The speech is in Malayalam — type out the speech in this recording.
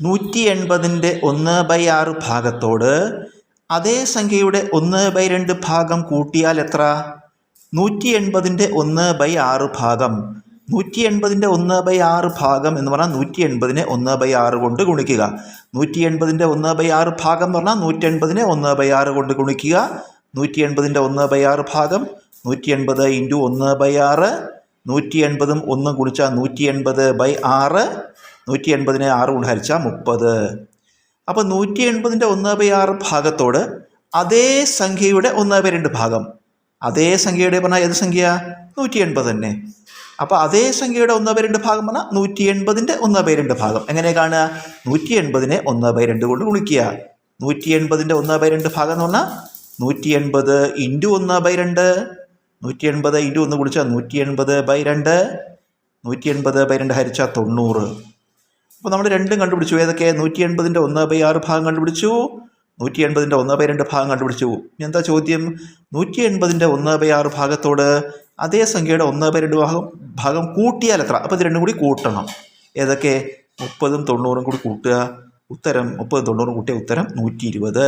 നൂറ്റി എൺപതിന്റെ ഒന്ന് ബൈ ആറ് ഭാഗത്തോട് അതേ സംഖ്യയുടെ ഒന്ന് ബൈ രണ്ട് ഭാഗം കൂട്ടിയാൽ എത്ര? നൂറ്റി എൺപതിന്റെ ഒന്ന് ബൈ ആറ് ഭാഗം. നൂറ്റി എൺപതിന്റെ ഒന്ന് ബൈ ആറ് ഭാഗം എന്ന് പറഞ്ഞാൽ നൂറ്റി എൺപതിനെ ഒന്ന് ബൈ ആറ് കൊണ്ട് ഗുണിക്കുക. നൂറ്റി എൺപതിന്റെ ഒന്ന് ബൈ ആറ് ഭാഗം എന്ന് പറഞ്ഞാൽ നൂറ്റി എൺപതിനെ ഒന്ന് ബൈ ആറ് കൊണ്ട് ഗുണിക്കുക. നൂറ്റി എൺപതിന്റെ ഒന്ന് ബൈ ആറ് ഭാഗം നൂറ്റി എൺപത് ഇന്റു ഒന്ന് ബൈ ആറ് നൂറ്റി എൺപതും ഒന്നും ഗുണിച്ചാൽ നൂറ്റി എൺപത് ബൈ ആറ് നൂറ്റി എൺപതിനെ ആറ് കൊണ്ട് ഹരിച്ചാൽ മുപ്പത്. അപ്പോൾ നൂറ്റി എൺപതിന്റെ ഒന്ന് ബൈ ആറ് ഭാഗത്തോട് അതേ സംഖ്യയുടെ ഒന്ന് ബൈ രണ്ട് ഭാഗം. അതേ സംഖ്യയുടെ പറഞ്ഞാൽ ഏത് സംഖ്യ? നൂറ്റി എൺപത് തന്നെ അപ്പോൾ അതേ സംഖ്യയുടെ ഒന്ന് ബൈ രണ്ട് ഭാഗം പറഞ്ഞാൽ നൂറ്റി എൺപതിന്റെ ഒന്ന് ബൈ രണ്ട് ഭാഗം. എങ്ങനെ കാണുക? നൂറ്റി എൺപതിനെ ഒന്ന് ബൈ രണ്ട് കൊണ്ട് ഗുണിക്കുക. നൂറ്റി എൺപതിന്റെ ഒന്ന് ബൈ രണ്ട് ഭാഗം എന്ന് പറഞ്ഞാൽ നൂറ്റി എൺപത് ഇന്റു ഒന്ന് ബൈ രണ്ട്. നൂറ്റി എൺപത് ഇന്റു ഒന്ന് കുളിച്ചാൽ നൂറ്റി എൺപത് ബൈ രണ്ട്. നൂറ്റി എൺപത് ബൈ രണ്ട് ഹരിച്ചാൽ തൊണ്ണൂറ്. അപ്പോൾ നമ്മൾ രണ്ടും കണ്ടുപിടിച്ചു. ഏതൊക്കെ? നൂറ്റി എൺപതിന്റെ ഒന്ന് ബൈ ആറ് ഭാഗം കണ്ടുപിടിച്ചു. നൂറ്റി എൺപതിന്റെ ഒന്ന് ബൈ രണ്ട് ഭാഗം കണ്ടുപിടിച്ചു. ഇനി എന്താ ചോദ്യം? നൂറ്റി എൺപതിന്റെ ഒന്ന് ബൈ ആറ് ഭാഗത്തോട് അതേ സംഖ്യയുടെ ഒന്ന് ബൈ രണ്ട് ഭാഗം ഭാഗം കൂട്ടിയാൽ എത്ര? അപ്പോൾ ഇത് രണ്ടും കൂടി കൂട്ടണം. ഏതൊക്കെ? മുപ്പതും തൊണ്ണൂറും കൂടി കൂട്ടുക. ഉത്തരം മുപ്പതും തൊണ്ണൂറും കൂട്ടിയ ഉത്തരം നൂറ്റി ഇരുപത്